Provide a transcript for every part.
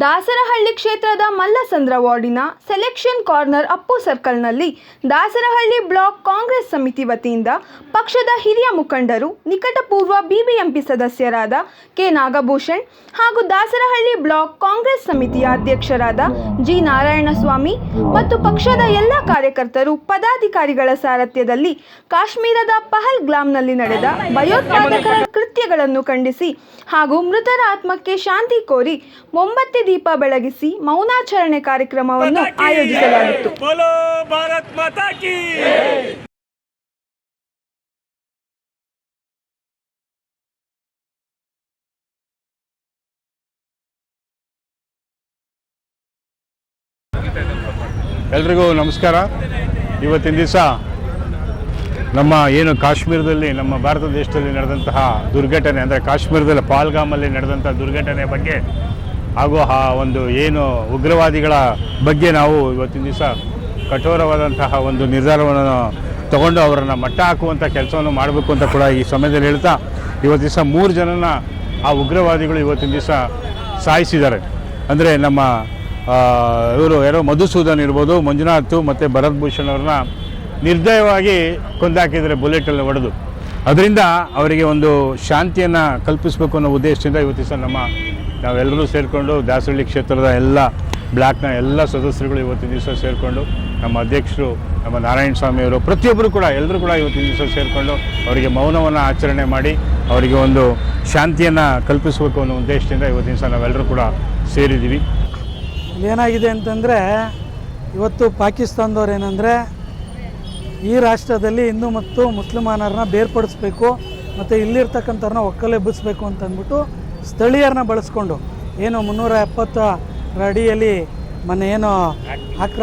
ದಾಸರಹಳ್ಳಿ ಕ್ಷೇತ್ರದ ಮಲ್ಲಸಂದ್ರ ವಾರ್ಡಿನ selection corner Appu ಸರ್ಕಲ್ನಲ್ಲಿ ದಾಸರಹಳ್ಳಿ ಬ್ಲಾಕ್ ಕಾಂಗ್ರೆಸ್ ಸಮಿತಿ ವತಿಯಿಂದ ಪಕ್ಷದ ಹಿರಿಯ ಮುಖಂಡರು, ನಿಕಟಪೂರ್ವ ಬಿಬಿಎಂಪಿ ಸದಸ್ಯರಾದ ಕೆ ನಾಗಭೂಷಣ್ ಹಾಗೂ ದಾಸರಹಳ್ಳಿ ಬ್ಲಾಕ್ ಕಾಂಗ್ರೆಸ್ ಸಮಿತಿಯ ಅಧ್ಯಕ್ಷರಾದ ಜಿ ನಾರಾಯಣಸ್ವಾಮಿ ಮತ್ತು ಪಕ್ಷದ ಎಲ್ಲ ಕಾರ್ಯಕರ್ತರು, ಪದಾಧಿಕಾರಿಗಳ ಸಾರಥ್ಯದಲ್ಲಿ ಕಾಶ್ಮೀರದ ಪಹಲ್ಗ್ಲಾಮ್ನಲ್ಲಿ ನಡೆದ ಭಯೋತ್ಪಾದಕರ ಕೃತ್ಯಗಳನ್ನು ಖಂಡಿಸಿ ಹಾಗೂ ಮೃತರ ಆತ್ಮಕ್ಕೆ ಶಾಂತಿ ಕೋರಿ ಮೊಂಬತ್ತಿ ದೀಪ ಬೆಳಗಿಸಿ ಮೌನಾಚರಣೆ ಕಾರ್ಯಕ್ರಮವನ್ನು ಆಯೋಜಿಸಲಾಗಿತ್ತು. ಎಲ್ರಿಗೂ ನಮಸ್ಕಾರ. ಇವತ್ತಿನ ದಿವಸ ನಮ್ಮ ಏನು ಕಾಶ್ಮೀರದಲ್ಲಿ, ನಮ್ಮ ಭಾರತ ದೇಶದಲ್ಲಿ ನಡೆದಂತಹ ದುರ್ಘಟನೆ, ಅಂದರೆ ಕಾಶ್ಮೀರದಲ್ಲಿ ಪಾಲ್ಗಾಮಲ್ಲಿ ನಡೆದಂಥ ದುರ್ಘಟನೆ ಬಗ್ಗೆ ಹಾಗೂ ಆ ಒಂದು ಏನು ಉಗ್ರವಾದಿಗಳ ಬಗ್ಗೆ ನಾವು ಇವತ್ತಿನ ದಿವಸ ಕಠೋರವಾದಂತಹ ಒಂದು ನಿರ್ಧಾರವನ್ನು ತಗೊಂಡು ಅವರನ್ನು ಮಟ್ಟ ಹಾಕುವಂಥ ಕೆಲಸವನ್ನು ಮಾಡಬೇಕು ಅಂತ ಕೂಡ ಈ ಸಮಯದಲ್ಲಿ ಹೇಳ್ತಾ ಇವತ್ತು ದಿವಸ ಮೂರು ಜನನ ಆ ಉಗ್ರವಾದಿಗಳು ಇವತ್ತಿನ ದಿವಸ ಸಾಯಿಸಿದ್ದಾರೆ. ಅಂದರೆ ನಮ್ಮ ಇವರು ಯಾರೋ ಮಧುಸೂದನ್ ಇರ್ಬೋದು, ಮಂಜುನಾಥ್ ಮತ್ತು ಭರತ್ ಭೂಷಣ್ ಅವ್ರನ್ನ ನಿರ್ದಯವಾಗಿ ಕೊಂದಾಕಿದ್ದಾರೆ ಬುಲೆಟಲ್ಲಿ ಹೊಡೆದು ಅದರಿಂದ ಅವರಿಗೆ ಒಂದು ಶಾಂತಿಯನ್ನು ಕಲ್ಪಿಸಬೇಕು ಅನ್ನೋ ಉದ್ದೇಶದಿಂದ ಇವತ್ತು ದಿವಸ ನಮ್ಮ ನಾವೆಲ್ಲರೂ ಸೇರಿಕೊಂಡು ದಾಸರಳ್ಳಿ ಕ್ಷೇತ್ರದ ಎಲ್ಲ ಬ್ಲಾಕ್ನ ಎಲ್ಲ ಸದಸ್ಯರುಗಳು ಇವತ್ತಿನ ದಿವಸ ಸೇರಿಕೊಂಡು ನಮ್ಮ ಅಧ್ಯಕ್ಷರು ನಮ್ಮ ನಾರಾಯಣ ಸ್ವಾಮಿಯವರು ಪ್ರತಿಯೊಬ್ಬರು ಕೂಡ, ಎಲ್ಲರೂ ಕೂಡ ಇವತ್ತಿನ ದಿವಸ ಸೇರಿಕೊಂಡು ಅವರಿಗೆ ಮೌನವನ್ನು ಆಚರಣೆ ಮಾಡಿ ಅವರಿಗೆ ಒಂದು ಶಾಂತಿಯನ್ನು ಕಲ್ಪಿಸಬೇಕು ಅನ್ನೋ ಉದ್ದೇಶದಿಂದ ಇವತ್ತಿನ ದಿವಸ ನಾವೆಲ್ಲರೂ ಕೂಡ ಸೇರಿದ್ದೀವಿ. ಏನಾಗಿದೆ ಅಂತಂದರೆ ಇವತ್ತು ಪಾಕಿಸ್ತಾನದವ್ರು ಏನಂದರೆ ಈ ರಾಷ್ಟ್ರದಲ್ಲಿ ಹಿಂದೂ ಮತ್ತು ಮುಸ್ಲಿಮಾನರನ್ನ ಬೇರ್ಪಡಿಸ್ಬೇಕು ಮತ್ತು ಇಲ್ಲಿರ್ತಕ್ಕಂಥವ್ರನ್ನ ಒಕ್ಕಲೆಬ್ಬಿಸ್ಬೇಕು ಅಂತಂದ್ಬಿಟ್ಟು ಸ್ಥಳೀಯರನ್ನ ಬಳಸ್ಕೊಂಡು ಏನು ಮುನ್ನೂರ ಎಪ್ಪತ್ತು ಅಡಿಯಲ್ಲಿ ಮೊನ್ನೆ ಏನು ಆಕ್ರ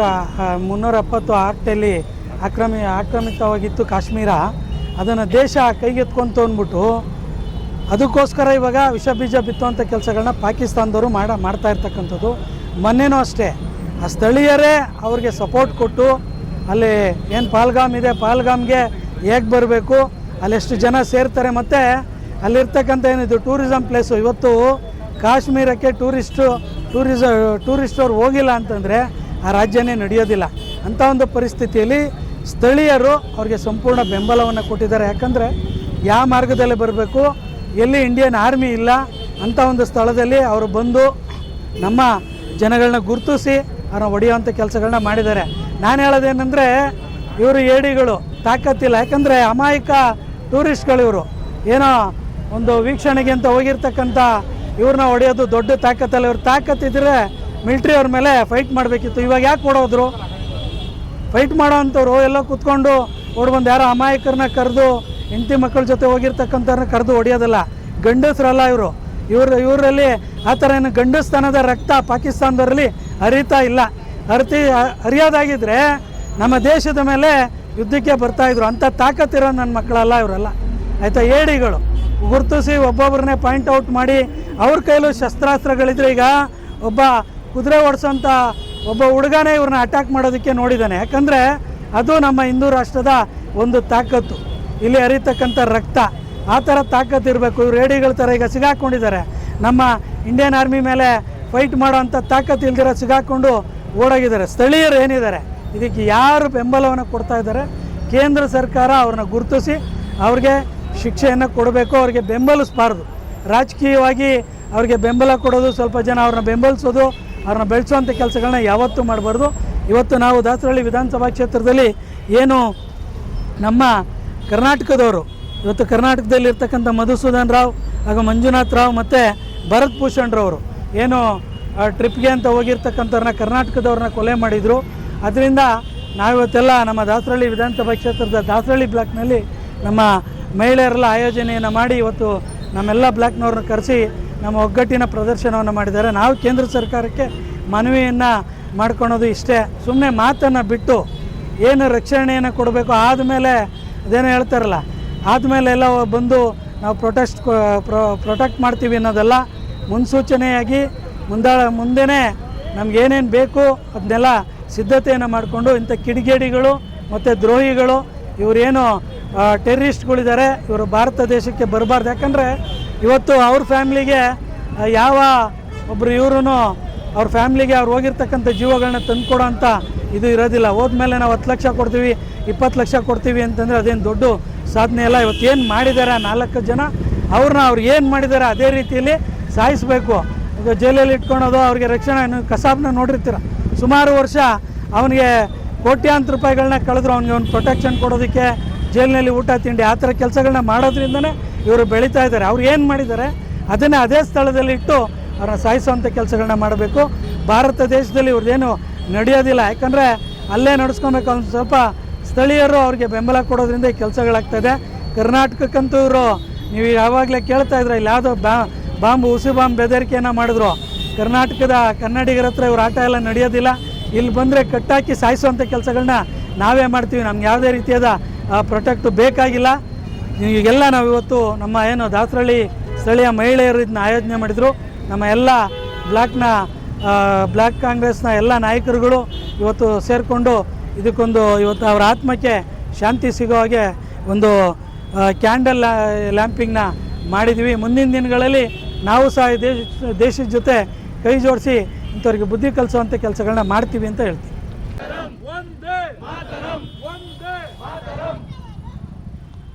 ಮುನ್ನೂರ ಎಪ್ಪತ್ತು ಆಕ್ಟಲ್ಲಿ ಆಕ್ರಮಿ ಆಕ್ರಮಿತವಾಗಿತ್ತು ಕಾಶ್ಮೀರ. ಅದನ್ನು ದೇಶ ಕೈಗೆತ್ಕೊಂತು ಅಂದ್ಬಿಟ್ಟು ಅದಕ್ಕೋಸ್ಕರ ಇವಾಗ ವಿಷ ಬೀಜ ಬಿತ್ತುವಂಥ ಕೆಲಸಗಳನ್ನ ಪಾಕಿಸ್ತಾನದವರು ಮಾಡ ಮಾಡ್ತಾ ಇರ್ತಕ್ಕಂಥದ್ದು. ಮೊನ್ನೆನೂ ಅಷ್ಟೇ. ಆ ಸ್ಥಳೀಯರೇ ಅವ್ರಿಗೆ ಸಪೋರ್ಟ್ ಕೊಟ್ಟು ಅಲ್ಲಿ ಏನು ಪಾಲ್ಗಾಮ್ ಇದೆ? ಪಾಲ್ಗಾಮ್ಗೆ ಹೇಗೆ ಬರಬೇಕು? ಅಲ್ಲಿ ಎಷ್ಟು ಜನ ಸೇರ್ತಾರೆ ಮತ್ತು ಅಲ್ಲಿರ್ತಕ್ಕಂಥ ಏನಿದು ಟೂರಿಸಮ್ ಪ್ಲೇಸು ಇವತ್ತು ಕಾಶ್ಮೀರಕ್ಕೆ ಟೂರಿಸ್ಟು ಟೂರಿಸ ಟೂರಿಸ್ಟವ್ರು ಹೋಗಿಲ್ಲ ಅಂತಂದರೆ ಆ ರಾಜ್ಯನೇ ನಡೆಯೋದಿಲ್ಲ. ಅಂಥ ಒಂದು ಪರಿಸ್ಥಿತಿಯಲ್ಲಿ ಸ್ಥಳೀಯರು ಅವ್ರಿಗೆ ಸಂಪೂರ್ಣ ಬೆಂಬಲವನ್ನು ಕೊಟ್ಟಿದ್ದಾರೆ. ಯಾಕಂದರೆ ಯಾವ ಮಾರ್ಗದಲ್ಲಿ ಬರಬೇಕು? ಎಲ್ಲಿ ಇಂಡಿಯನ್ ಆರ್ಮಿ ಇಲ್ಲ? ಅಂಥ ಒಂದು ಸ್ಥಳದಲ್ಲಿ ಅವರು ಬಂದು ನಮ್ಮ ಜನಗಳನ್ನ ಗುರುತಿಸಿ ಅವ್ರನ್ನ ಹೊಡೆಯುವಂಥ ಕೆಲಸಗಳನ್ನ ಮಾಡಿದ್ದಾರೆ. ನಾನು ಹೇಳೋದೇನೆಂದರೆ ಇವರು ಏಡಿಗಳು ತಾಕತ್ತಿಲ್ಲ. ಯಾಕಂದರೆ ಅಮಾಯಕ ಟೂರಿಸ್ಟ್ಗಳು ಇವರು. ಏನೋ ಒಂದು ವೀಕ್ಷಣೆಗೆ ಅಂತ ಹೋಗಿರ್ತಕ್ಕಂಥ ಇವ್ರನ್ನ ಹೊಡೆಯೋದು ದೊಡ್ಡ ತಾಕತ್ತಲ್ಲ. ಇವ್ರ ತಾಕತ್ತಿದ್ರೆ ಮಿಲ್ಟ್ರಿ ಅವ್ರ ಮೇಲೆ ಫೈಟ್ ಮಾಡಬೇಕಿತ್ತು. ಇವಾಗ ಯಾಕೆ ಓಡೋದ್ರು? ಫೈಟ್ ಮಾಡೋ ಅಂಥವ್ರು ಎಲ್ಲ ಕೂತ್ಕೊಂಡು ಓಡ್ಬಂದು ಯಾರೋ ಅಮಾಯಕರನ್ನ ಕರೆದು, ಹೆಂಡತಿ ಮಕ್ಕಳ ಜೊತೆ ಹೋಗಿರ್ತಕ್ಕಂಥವ್ರನ್ನ ಕರೆದು ಹೊಡೆಯೋದಲ್ಲ. ಗಂಡಸರಲ್ಲ ಇವರು. ಇವರು, ಇವರಲ್ಲಿ ಆ ಥರ ಏನು ಗಂಡಸ್ತಾನದ ರಕ್ತ ಪಾಕಿಸ್ತಾನದವರಲ್ಲಿ ಹರಿತಾ ಇಲ್ಲ. ಹರಿತಿ ಅರಿಯೋದಾಗಿದ್ದರೆ ನಮ್ಮ ದೇಶದ ಮೇಲೆ ಯುದ್ಧಕ್ಕೆ ಬರ್ತಾಯಿದ್ರು ಅಂಥ ತಾಕತ್ತಿರೋ ನನ್ನ ಮಕ್ಕಳಲ್ಲ ಇವರೆಲ್ಲ. ಆಯಿತಾ, ಏಡಿಗಳು. ಗುರುತಿಸಿ ಒಬ್ಬೊಬ್ಬರನ್ನೇ ಪಾಯಿಂಟ್ ಔಟ್ ಮಾಡಿ, ಅವ್ರ ಕೈಲೂ ಶಸ್ತ್ರಾಸ್ತ್ರಗಳಿದ್ರೆ ಈಗ ಒಬ್ಬ ಕುದುರೆ ಓಡಿಸೋಂಥ ಒಬ್ಬ ಹುಡುಗನೇ ಇವ್ರನ್ನ ಅಟ್ಯಾಕ್ ಮಾಡೋದಕ್ಕೆ ನೋಡಿದ್ದಾನೆ. ಯಾಕಂದರೆ ಅದು ನಮ್ಮ ಹಿಂದೂ ರಾಷ್ಟ್ರದ ಒಂದು ತಾಕತ್ತು. ಇಲ್ಲಿ ಅರಿತಕ್ಕಂಥ ರಕ್ತ. ಆ ಥರ ತಾಕತ್ತು ಇರಬೇಕು. ಇವ್ರು ರೇಡಿಗಳ ಥರ ಈಗ ಸಿಗಾಕೊಂಡಿದ್ದಾರೆ. ನಮ್ಮ ಇಂಡಿಯನ್ ಆರ್ಮಿ ಮೇಲೆ ಫೈಟ್ ಮಾಡೋವಂಥ ತಾಕತ್ತು ಇಲ್ದಿರೋ ಸಿಗಾಕೊಂಡು ಓಡೋಗಿದ್ದಾರೆ. ಸ್ಥಳೀಯರು ಏನಿದ್ದಾರೆ? ಇದಕ್ಕೆ ಯಾರು ಬೆಂಬಲವನ್ನು ಕೊಡ್ತಾ ಇದ್ದಾರೆ? ಕೇಂದ್ರ ಸರ್ಕಾರ ಅವ್ರನ್ನ ಗುರುತಿಸಿ ಅವ್ರಿಗೆ ಶಿಕ್ಷೆಯನ್ನು ಕೊಡಬೇಕು, ಅವ್ರಿಗೆ ಬೆಂಬಲಿಸಬಾರ್ದು. ರಾಜಕೀಯವಾಗಿ ಅವ್ರಿಗೆ ಬೆಂಬಲ ಕೊಡೋದು, ಸ್ವಲ್ಪ ಜನ ಅವ್ರನ್ನ ಬೆಂಬಲಿಸೋದು, ಅವ್ರನ್ನ ಬೆಳೆಸುವಂಥ ಕೆಲಸಗಳನ್ನ ಯಾವತ್ತೂ ಮಾಡಬಾರ್ದು. ಇವತ್ತು ನಾವು ದಾಸರಳ್ಳಿ ವಿಧಾನಸಭಾ ಕ್ಷೇತ್ರದಲ್ಲಿ ಏನು ನಮ್ಮ ಕರ್ನಾಟಕದವರು, ಇವತ್ತು ಕರ್ನಾಟಕದಲ್ಲಿರ್ತಕ್ಕಂಥ ಮಧುಸೂದನ್ ರಾವ್ ಹಾಗೂ ಮಂಜುನಾಥ್ ರಾವ್ ಮತ್ತು ಭರತ್ ಭೂಷಣ್ ರವರು, ಏನು ಟ್ರಿಪ್ಗೆ ಅಂತ ಹೋಗಿರ್ತಕ್ಕಂಥವ್ರನ್ನ ಕರ್ನಾಟಕದವ್ರನ್ನ ಕೊಲೆ ಮಾಡಿದರು. ಅದರಿಂದ ನಾವಿವತ್ತೆಲ್ಲ ನಮ್ಮ ದಾಸರಳ್ಳಿ ವಿಧಾನಸಭಾ ಕ್ಷೇತ್ರದ ದಾಸರಳ್ಳಿ ಬ್ಲಾಕ್ನಲ್ಲಿ ನಮ್ಮ ಮಹಿಳೆಯರೆಲ್ಲ ಆಯೋಜನೆಯನ್ನು ಮಾಡಿ ಇವತ್ತು ನಮ್ಮೆಲ್ಲ ಬ್ಲಾಕ್ನವ್ರನ್ನ ಕರೆಸಿ ನಮ್ಮ ಒಗ್ಗಟ್ಟಿನ ಪ್ರದರ್ಶನವನ್ನು ಮಾಡಿದ್ದಾರೆ. ನಾವು ಕೇಂದ್ರ ಸರ್ಕಾರಕ್ಕೆ ಮನವಿಯನ್ನು ಮಾಡ್ಕೊಳೋದು ಇಷ್ಟೇ. ಸುಮ್ಮನೆ ಮಾತನ್ನು ಬಿಟ್ಟು ಏನು ರಕ್ಷಣೆಯನ್ನು ಕೊಡಬೇಕು ಆದಮೇಲೆ ಅದೇನೋ ಹೇಳ್ತಾರಲ್ಲ, ಆದಮೇಲೆ ಎಲ್ಲ ಬಂದು ನಾವು ಪ್ರೊಟೆಸ್ಟ್ ಪ್ರೊಟೆಕ್ಟ್ ಮಾಡ್ತೀವಿ ಅನ್ನೋದೆಲ್ಲ. ಮುನ್ಸೂಚನೆಯಾಗಿ ಮುಂದಾ ಮುಂದೆನೇ ನಮಗೇನೇನು ಬೇಕು ಅದನ್ನೆಲ್ಲ ಸಿದ್ಧತೆಯನ್ನು ಮಾಡಿಕೊಂಡು ಇಂಥ ಕಿಡಿಗೇಡಿಗಳು ಮತ್ತು ದ್ರೋಹಿಗಳು ಇವರೇನು ಟೆರ್ರಿಸ್ಟ್ಗಳಿದ್ದಾರೆ, ಇವರು ಭಾರತ ದೇಶಕ್ಕೆ ಬರಬಾರ್ದು. ಯಾಕಂದರೆ ಇವತ್ತು ಅವ್ರ ಫ್ಯಾಮ್ಲಿಗೆ ಯಾವ ಒಬ್ಬರು ಇವರು ಅವ್ರ ಫ್ಯಾಮ್ಲಿಗೆ ಅವ್ರು ಹೋಗಿರ್ತಕ್ಕಂಥ ಜೀವಗಳನ್ನ ತಂದುಕೊಡೋ ಅಂತ ಇದು ಇರೋದಿಲ್ಲ. ಹೋದ್ಮೇಲೆ ನಾವು ಹತ್ತು ಲಕ್ಷ ಕೊಡ್ತೀವಿ, ಇಪ್ಪತ್ತು ಲಕ್ಷ ಕೊಡ್ತೀವಿ ಅಂತಂದರೆ ಅದೇನು ದೊಡ್ಡ ಸಾಧನೆ ಇವತ್ತು ಏನು ಮಾಡಿದ್ದಾರೆ ನಾಲ್ಕು ಜನ, ಅವ್ರನ್ನ ಅವ್ರು ಏನು ಮಾಡಿದ್ದಾರೆ ಅದೇ ರೀತಿಯಲ್ಲಿ ಸಾಯಿಸಬೇಕು. ಈಗ ಜೈಲಲ್ಲಿ ಇಟ್ಕೊಳೋದು ಅವ್ರಿಗೆ ರಕ್ಷಣೆ ಕಸಾಬ್ನ ನೋಡಿರ್ತೀರ. ಸುಮಾರು ವರ್ಷ ಅವನಿಗೆ ಕೋಟ್ಯಾಂತರ ರೂಪಾಯಿಗಳನ್ನ ಕಳೆದ್ರು. ಅವ್ನಿಗೆ ಒಂದು ಪ್ರೊಟೆಕ್ಷನ್ ಕೊಡೋದಕ್ಕೆ ಜೈಲಿನಲ್ಲಿ ಊಟ ತಿಂಡಿ ಆ ಥರ ಕೆಲಸಗಳನ್ನ ಮಾಡೋದ್ರಿಂದನೇ ಇವರು ಬೆಳೀತಾ ಇದ್ದಾರೆ. ಅವ್ರು ಏನು ಮಾಡಿದ್ದಾರೆ? ಅದನ್ನೇ ಅದೇ ಸ್ಥಳದಲ್ಲಿ ಇಟ್ಟು ಅವ್ರನ್ನ ಸಾಯಿಸುವಂಥ ಕೆಲಸಗಳನ್ನ ಮಾಡಬೇಕು. ಭಾರತ ದೇಶದಲ್ಲಿ ಇವ್ರದ್ದೇನು ನಡೆಯೋದಿಲ್ಲ. ಯಾಕಂದರೆ ಅಲ್ಲೇ ನಡೆಸ್ಕೊಬೇಕು ಒಂದು ಸ್ವಲ್ಪ ಸ್ಥಳೀಯರು ಅವ್ರಿಗೆ ಬೆಂಬಲ ಕೊಡೋದ್ರಿಂದ ಈ ಕೆಲಸಗಳಾಗ್ತದೆ ಕರ್ನಾಟಕಕ್ಕಂತೂ ಇವರು, ನೀವು ಯಾವಾಗಲೇ ಕೇಳ್ತಾ ಇದ್ರೆ ಇಲ್ಲಿ ಯಾವುದೋ ಬಾ ಬಾಂಬ್, ಉಸಿ ಬಾಂಬ್ ಬೆದರಿಕೆಯನ್ನು ಮಾಡಿದ್ರು. ಕರ್ನಾಟಕದ ಕನ್ನಡಿಗರ ಹತ್ರ ಇವ್ರ ಆಟ ಎಲ್ಲ ನಡೆಯೋದಿಲ್ಲ. ಇಲ್ಲಿ ಬಂದರೆ ಕಟ್ಟಾಕಿ ಸಾಯಿಸುವಂಥ ಕೆಲಸಗಳನ್ನ ನಾವೇ ಮಾಡ್ತೀವಿ. ನಮ್ಗೆ ಯಾವುದೇ ರೀತಿಯಾದ ಪ್ರೊಟೆಕ್ಟ್ ಬೇಕಾಗಿಲ್ಲ. ಈಗೆಲ್ಲ ನಾವು ಇವತ್ತು ನಮ್ಮ ಏನು ದಾಸರಳ್ಳಿ ಸ್ಥಳೀಯ ಮಹಿಳೆಯರು ಇದನ್ನ ಆಯೋಜನೆ ಮಾಡಿದರು. ನಮ್ಮ ಎಲ್ಲ ಬ್ಲಾಕ್ನ ಬ್ಲಾಕ್ ಕಾಂಗ್ರೆಸ್ನ ಎಲ್ಲ ನಾಯಕರುಗಳು ಇವತ್ತು ಸೇರಿಕೊಂಡು ಇದಕ್ಕೊಂದು ಇವತ್ತು ಅವರ ಆತ್ಮಕ್ಕೆ ಶಾಂತಿ ಸಿಗೋ ಹಾಗೆ ಒಂದು ಕ್ಯಾಂಡಲ್ ಲ್ಯಾಂಪಿಂಗ್ನ ಮಾಡಿದ್ವಿ. ಮುಂದಿನ ದಿನಗಳಲ್ಲಿ ನಾವು ಸಹ ದೇಶ ದೇಶದ ಜೊತೆ ಕೈ ಜೋಡಿಸಿ ಇಂಥವ್ರಿಗೆ ಬುದ್ಧಿ ಕಲಿಸುವಂಥ ಕೆಲಸಗಳನ್ನ ಮಾಡ್ತೀವಿ ಅಂತ ಹೇಳ್ತೀವಿ